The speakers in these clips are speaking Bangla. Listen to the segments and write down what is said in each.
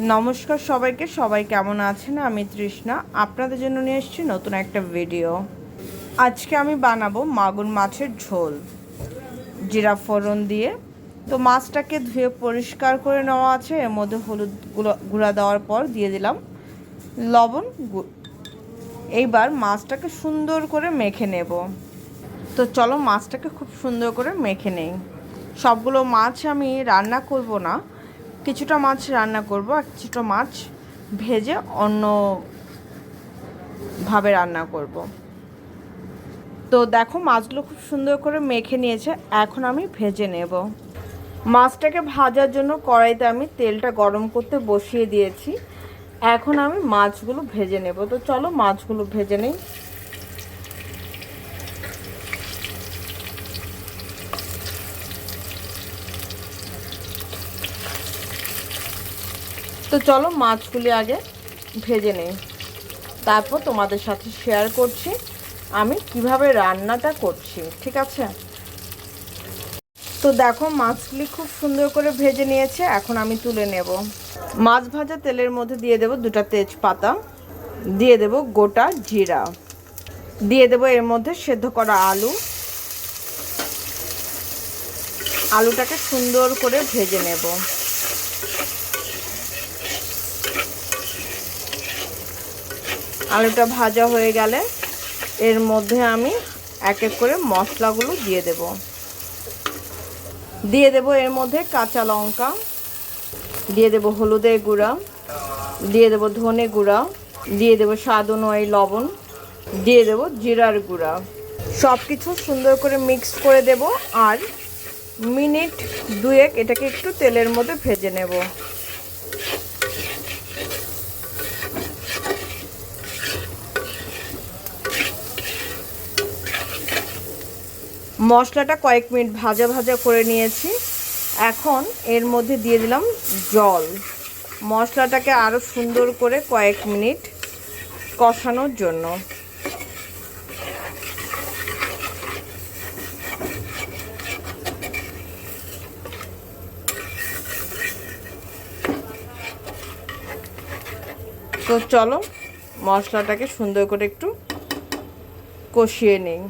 নমস্কার সবাইকে, সবাই কেমন আছেন? আমি তৃষ্ণা। আপনাদের জন্য নিয়ে এসেছি নতুন একটা ভিডিও আজকে আমি বানাবো মাগুর মাছের ঝোল। জিরা ফোড়ন দিয়ে। তো মাছটাকে ধুয়ে পরিষ্কার করে নেওয়া আছে। এর মধ্যে হলুদ গুঁড়ো- দেওয়ার পর দিয়ে দিলাম লবণ এইবার মাছটাকে সুন্দর করে মেখে নেব। তো চলো মাছটাকে খুব সুন্দর করে মেখে নেই। সবগুলো মাছ আমি রান্না করব না। কিছুটা মাছ রান্না করব, আর কিছুটা মাছ ভেজে অন্য ভাবে রান্না করব। তো দেখো, মাছগুলো খুব সুন্দর করে মেখে নিয়েছে, এখন আমি ভেজে নেব। মাছটাকে ভাজার জন্য কড়াইতে আমি তেলটা গরম করতে বসিয়ে দিয়েছি, এখন আমি মাছগুলো ভেজে নেব। তো চলো মাছগুলো ভেজে নেই। তো চলো মাছগুলি আগে ভেজে নেই। তারপর তোমাদের সাথে শেয়ার করছি, আমি কীভাবে রান্নাটা করছি, ঠিক আছে? তো দেখো, মাছগুলি খুব সুন্দর করে ভেজে নিয়েছে, এখন আমি তুলে নেব। মাছ ভাজা তেলের মধ্যে দিয়ে দেব দুটা তেজপাতা, দিয়ে দেব গোটা জিরা, দিয়ে দেব এর মধ্যে সেদ্ধ করা আলু। আলুটাকে সুন্দর করে ভেজে নেব। আলুটা ভাজা হয়ে গেলে এর মধ্যে আমি এক এক করে মশলাগুলো দিয়ে দেব। দিয়ে দেব এর মধ্যে কাঁচা লঙ্কা, দিয়ে দেব হলুদের গুঁড়া, দিয়ে দেব ধনে গুঁড়া, দিয়ে দেব স্বাদ অনুযায়ী লবণ, দিয়ে দেব জিরার গুঁড়া। সব কিছু সুন্দর করে মিক্স করে দেব আর মিনিট দুয়েক এটাকে একটু তেলের মধ্যে ভেজে নেব। মশলাটা কয়েক মিনিট ভাজা ভাজা করে নিয়েছি। এখন এর মধ্যে দিয়ে দিলাম জল। মশলাটাকে আরও সুন্দর করে কয়েক মিনিট কষানোর জন্য। তো চলো মশলাটাকে সুন্দর করে একটু কষিয়ে নিই।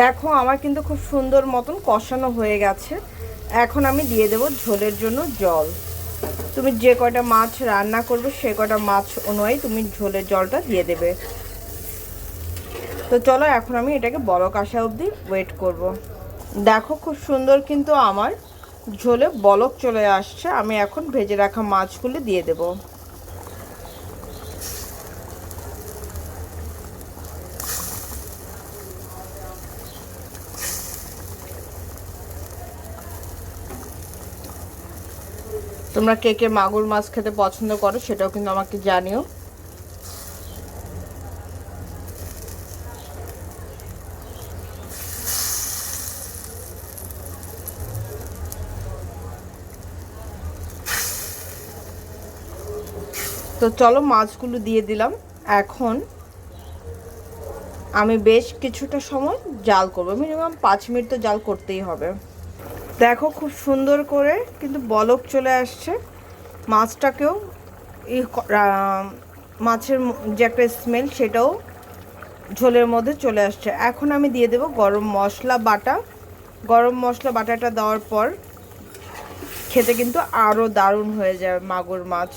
দেখো, আমার কিন্তু খুব সুন্দর মতন কষানো হয়ে গেছে। এখন আমি দিয়ে দেব ঝোলের জন্য জল। তুমি যে কয়টা মাছ রান্না করবে, সে কয়টা মাছ অনুযায়ী তুমি ঝোলের জলটা দিয়ে দেবে। তো চলো, এখন আমি এটাকে বড় কাশা অবধি ওয়েট করব। দেখো, খুব সুন্দর কিন্তু আমার ঝোলে বলক চলে আসছে। আমি এখন ভেজে রাখা মাছগুলি দিয়ে দেবো। তোমরা কে কে মাগুর মাছ খেতে পছন্দ করো সেটাও কিন্তু আমাকে জানিও। তো চলো মাছগুলো দিয়ে দিলাম। এখন আমি বেশ কিছুটা সময় জাল করব। মিনিমাম পাঁচ মিনিট তো জাল করতেই হবে। দেখো খুব সুন্দর করে কিন্তু বলক চলে আসছে। মাছটাকেও ই ক- আহ, মাছের যে একটা স্মেল সেটাও ঝোলের মধ্যে চলে আসছে। এখন আমি দিয়ে দেব গরম মশলা বাটা। গরম মশলা বাটাটা দেওয়ার পর খেতে কিন্তু আরও দারুণ হয়ে যায় মাগুর মাছ।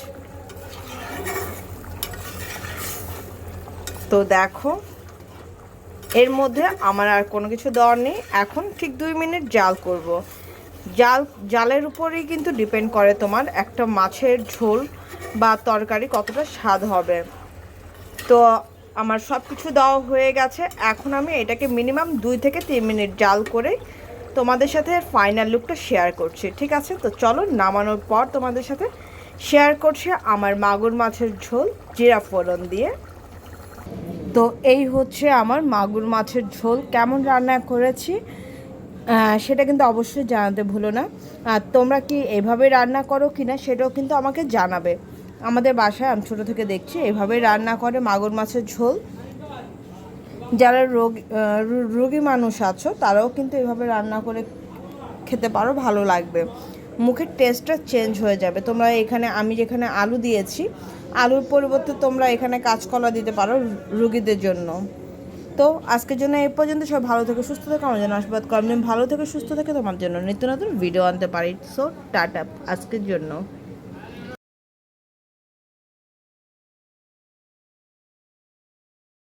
তো দেখো এর মধ্যে আমার আর কোনো কিছু দেওয়ার নেই। এখন ঠিক দুই মিনিট জাল করব। জাল, জালের উপরেই কিন্তু ডিপেন্ড করে তোমার একটা মাছের ঝোল বা তরকারি কতটা স্বাদ হবে। তো আমার সব কিছু দেওয়া হয়ে গেছে। এখন আমি এটাকে মিনিমাম দুই থেকে তিন মিনিট জাল করে তোমাদের সাথে ফাইনাল লুকটা শেয়ার করছি, ঠিক আছে? তো চলো নামানোর পর তোমাদের সাথে শেয়ার করছি আমার মাগুর মাছের ঝোল জিরা ফোড়ন দিয়ে। তো এই হচ্ছে আমার মাগুর মাছের ঝোল। কেমন রান্না করেছি? সেটা কিন্তু অবশ্যই জানাতে ভুলো না। আর তোমরা কি এভাবে রান্না করো কি না সেটাও কিন্তু আমাকে জানাবে। আমাদের বাসায় আমি ছোটো থেকে দেখছি, এভাবে রান্না করে মাগুর মাছের ঝোল। যারা রোগ রোগী মানুষ আছো, তারাও কিন্তু এভাবে রান্না করে খেতে পারো, ভালো লাগবে। মুখের টেস্টটা চেঞ্জ হয়ে যাবে। তোমরা এখানে, আমি যেখানে আলু দিয়েছি, আলুর পরিবর্তে তোমরা এখানে কাঁচকলা দিতে পারো রুগীদের জন্য। তো আজকের জন্য এই পর্যন্ত। সব ভালো থেকে, সুস্থ থাকে, আমার জন্য আশীর্বাদ করো। আমি ভালো থেকে, সুস্থ থেকে তোমার জন্য নিত্য নতুন ভিডিও আনতে পারি। সো টাটা, আজকের জন্য।